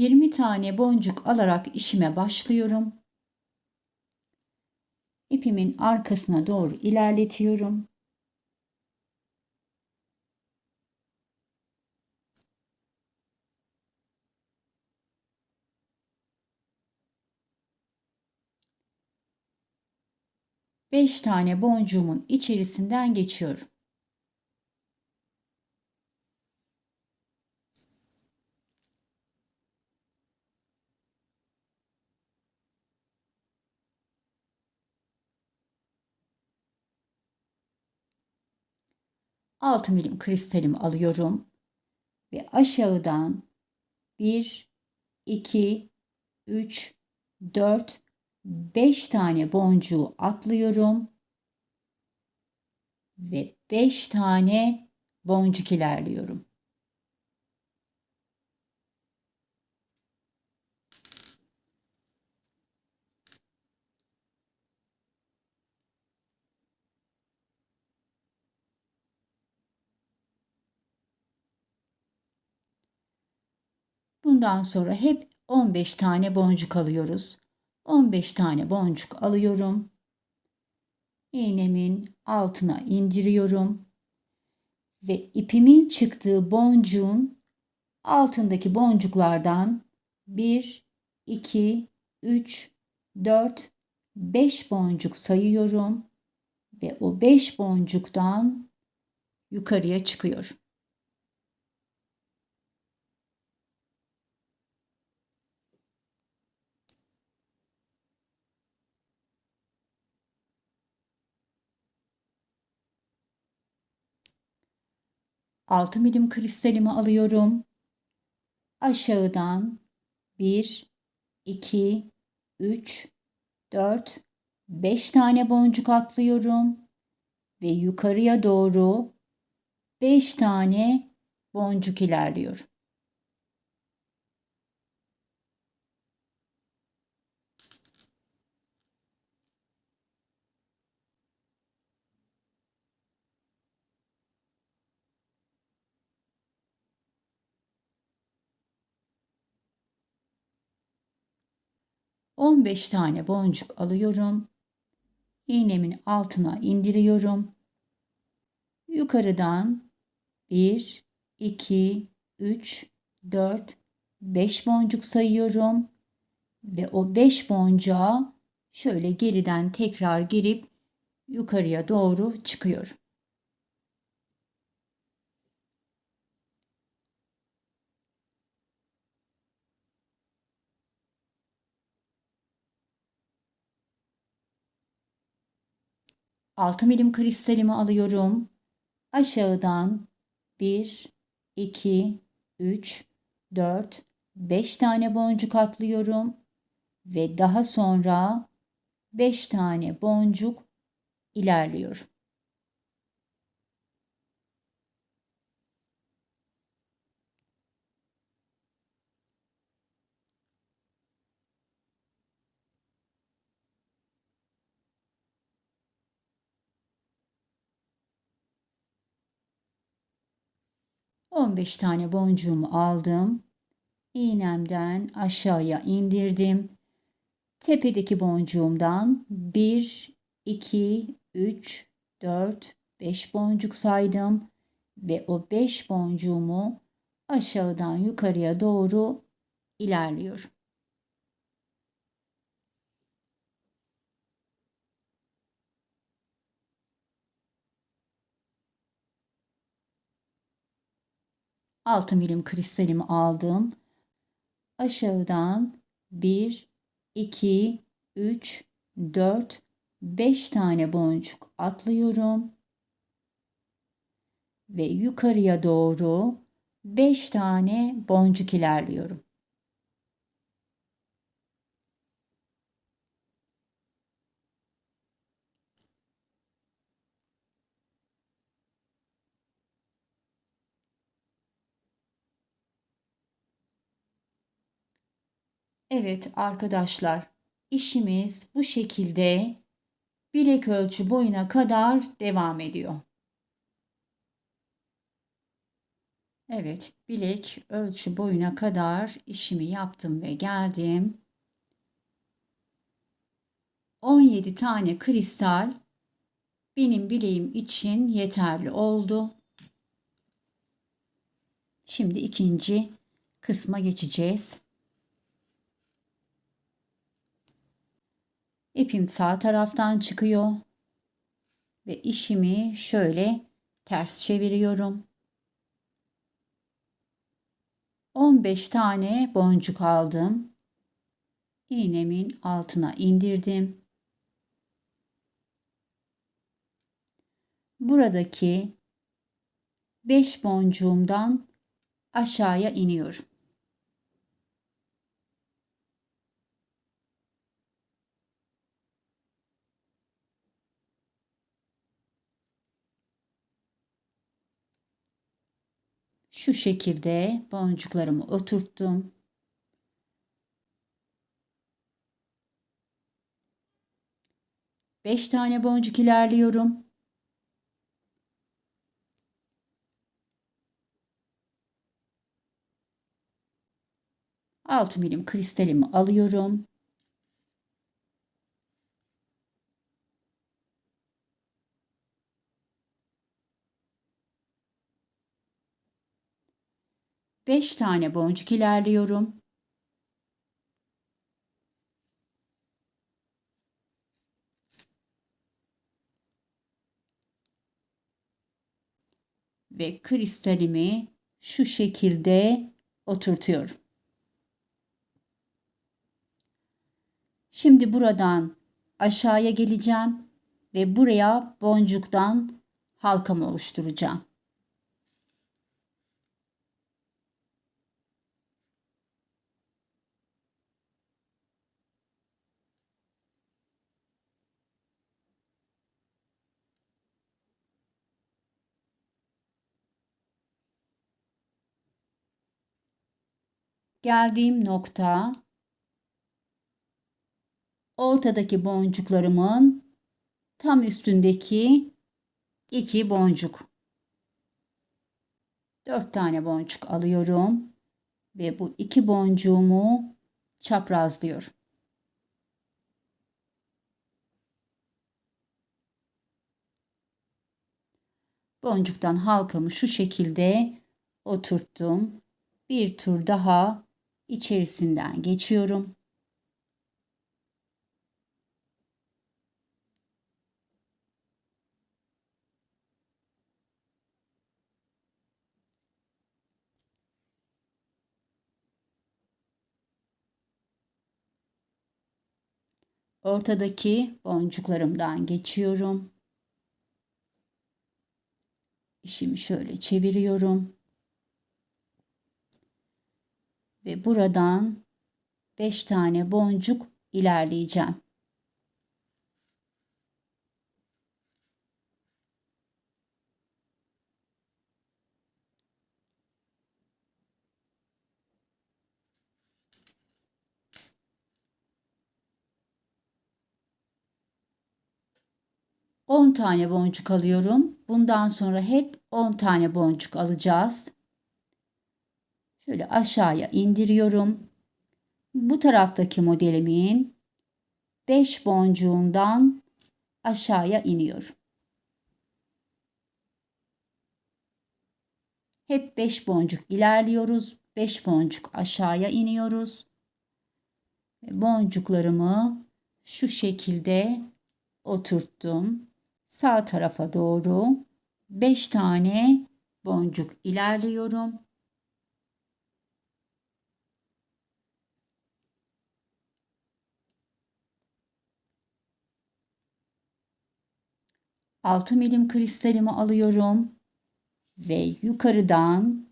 Yirmi tane boncuk alarak işime başlıyorum. İpimin arkasına doğru ilerletiyorum. Beş tane boncuğumun içerisinden geçiyorum. Altı milim kristalimi alıyorum ve aşağıdan 1 2 3 4 5 tane boncuğu atlıyorum ve 5 tane boncuk ilerliyorum. Bundan sonra hep 15 tane boncuk alıyoruz. 15 tane boncuk alıyorum. İğnemin altına indiriyorum. Ve ipimin çıktığı boncuğun altındaki boncuklardan 1, 2, 3, 4, 5 boncuk sayıyorum. Ve o 5 boncuktan yukarıya çıkıyor. 6 milim kristalimi alıyorum. Aşağıdan 1, 2, 3, 4, 5 tane boncuk atlıyorum. Ve yukarıya doğru 5 tane boncuk ilerliyorum. On beş tane boncuk alıyorum. iğnemin altına indiriyorum. Yukarıdan 1, 2, 3, 4, 5 boncuk sayıyorum. Ve o 5 boncuğa şöyle geriden tekrar girip yukarıya doğru çıkıyorum. Altı milim kristalimi alıyorum. Aşağıdan 1, 2, 3, 4, 5 tane boncuk atlıyorum ve daha sonra 5 tane boncuk ilerliyorum. On beş tane boncuğumu aldım. İğnemden aşağıya indirdim. Tepedeki boncuğumdan 1, 2, 3, 4, 5 boncuk saydım ve o 5 boncuğumu aşağıdan yukarıya doğru ilerliyorum. Altı milim kristalimi aldım. Aşağıdan 1, 2, 3, 4, 5 tane boncuk atlıyorum. Ve yukarıya doğru 5 tane boncuk ilerliyorum. Evet arkadaşlar, işimiz bu şekilde bilek ölçü boyuna kadar devam ediyor. Evet, bilek ölçü boyuna kadar işimi yaptım ve geldim. 17 tane kristal benim bileğim için yeterli oldu. Şimdi ikinci kısma geçeceğiz. İpim sağ taraftan çıkıyor. Ve işimi şöyle ters çeviriyorum. 15 tane boncuk aldım. İğnemin altına indirdim. Buradaki 5 boncuğumdan aşağıya iniyorum. Şu şekilde boncuklarımı oturttum. Beş tane boncuk ilerliyorum. Altı milim kristalimi alıyorum. 5 tane boncuk ilerliyorum. Ve kristalimi şu şekilde oturtuyorum. Şimdi buradan aşağıya geleceğim ve buraya boncuktan halkamı oluşturacağım. geldiğim nokta ortadaki boncuklarımın tam üstündeki iki boncuk. Dört tane boncuk alıyorum ve bu iki boncuğumu çaprazlıyorum. Boncuktan halkamı şu şekilde oturttum. Bir tur daha içerisinden geçiyorum. Ortadaki boncuklarımdan geçiyorum. İşimi şöyle çeviriyorum. Ve buradan 5 tane boncuk ilerleyeceğim. 10 tane boncuk alıyorum. Bundan sonra hep 10 tane boncuk alacağız. Şöyle aşağıya indiriyorum. Bu taraftaki modelimin 5 boncuğundan aşağıya iniyorum. Hep 5 boncuk ilerliyoruz. 5 boncuk aşağıya iniyoruz. Boncuklarımı şu şekilde oturttum sağ tarafa doğru 5 tane boncuk ilerliyorum. Altı milim kristalimi alıyorum ve yukarıdan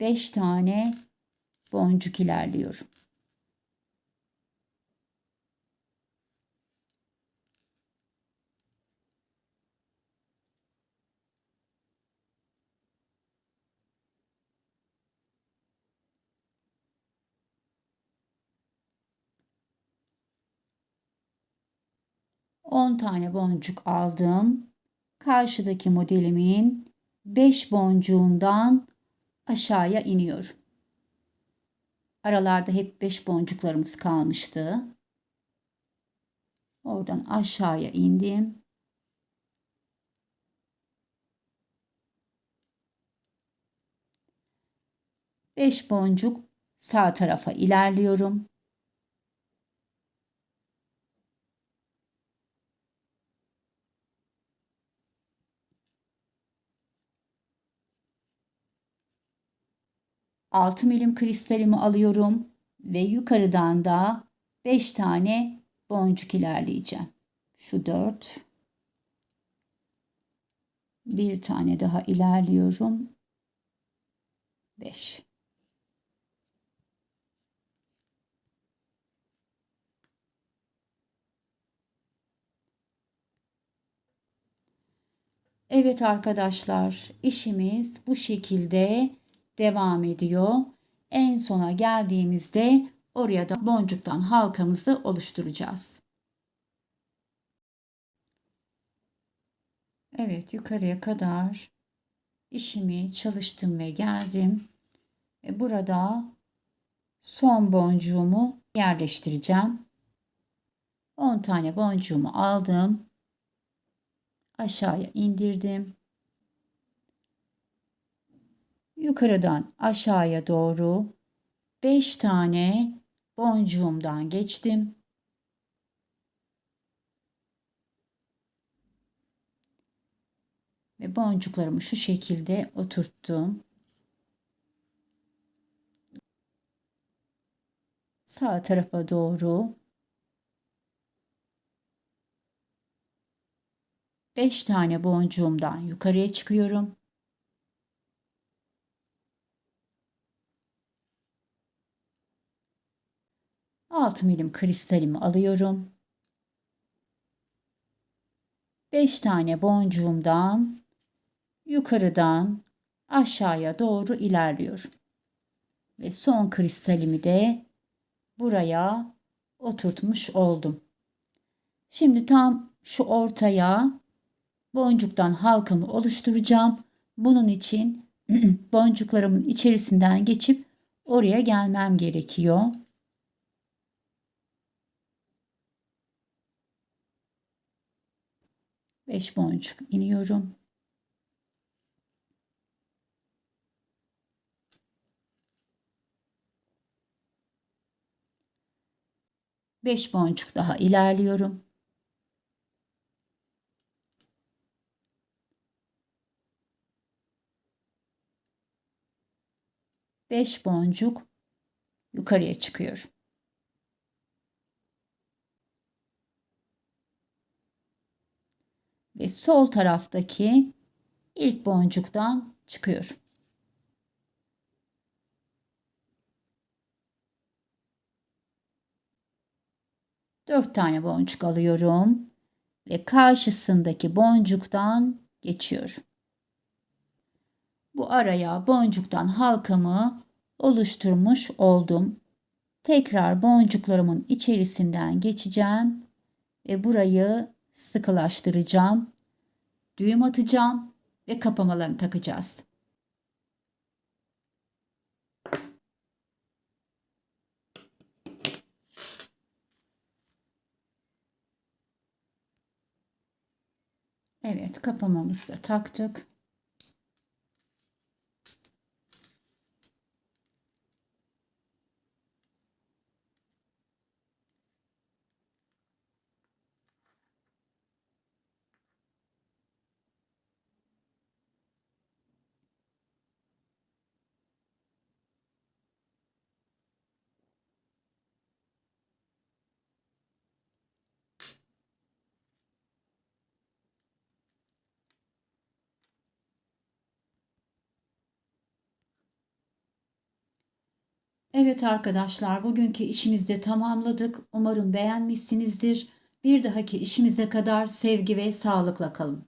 5 tane boncuk ilerliyorum. 10 tane boncuk aldım. Karşıdaki modelimin 5 boncuğundan aşağıya iniyorum. Aralarda hep 5 boncuklarımız kalmıştı. Oradan aşağıya indim. Beş boncuk sağ tarafa ilerliyorum. 6 milim kristalimi alıyorum ve yukarıdan da 5 tane boncuk ilerleyeceğim. Şu 4 bir tane daha ilerliyorum. 5 Evet arkadaşlar işimiz bu şekilde devam ediyor. En sona geldiğimizde oraya da boncuktan halkamızı oluşturacağız. Evet yukarıya kadar işimi çalıştım ve geldim. Ve burada son boncuğumu yerleştireceğim. 10 tane boncuğumu aldım. Aşağıya indirdim. Yukarıdan aşağıya doğru 5 tane boncuğumdan geçtim. Ve boncuklarımı şu şekilde oturttum. Sağ tarafa doğru 5 tane boncuğumdan yukarıya çıkıyorum. 6 milim kristalimi alıyorum. 5 tane boncuğumdan yukarıdan aşağıya doğru ilerliyorum. Ve son kristalimi de buraya oturtmuş oldum. Şimdi tam şu ortaya boncuktan halkamı oluşturacağım. Bunun için boncuklarımın içerisinden geçip oraya gelmem gerekiyor. 5 boncuk iniyorum. Beş boncuk daha ilerliyorum. Beş boncuk yukarıya çıkıyorum. Ve sol taraftaki ilk boncuktan çıkıyorum. Dört tane boncuk alıyorum ve karşısındaki boncuktan geçiyorum. Bu araya boncuktan halkamı oluşturmuş oldum. Tekrar boncuklarımın içerisinden geçeceğim ve burayı sıkılaştıracağım. Düğüm atacağım ve kapamalarını takacağız. Evet kapamamızı da taktık. Evet arkadaşlar bugünkü işimizde tamamladık. Umarım beğenmişsinizdir. Bir dahaki işimize kadar sevgi ve sağlıkla kalın.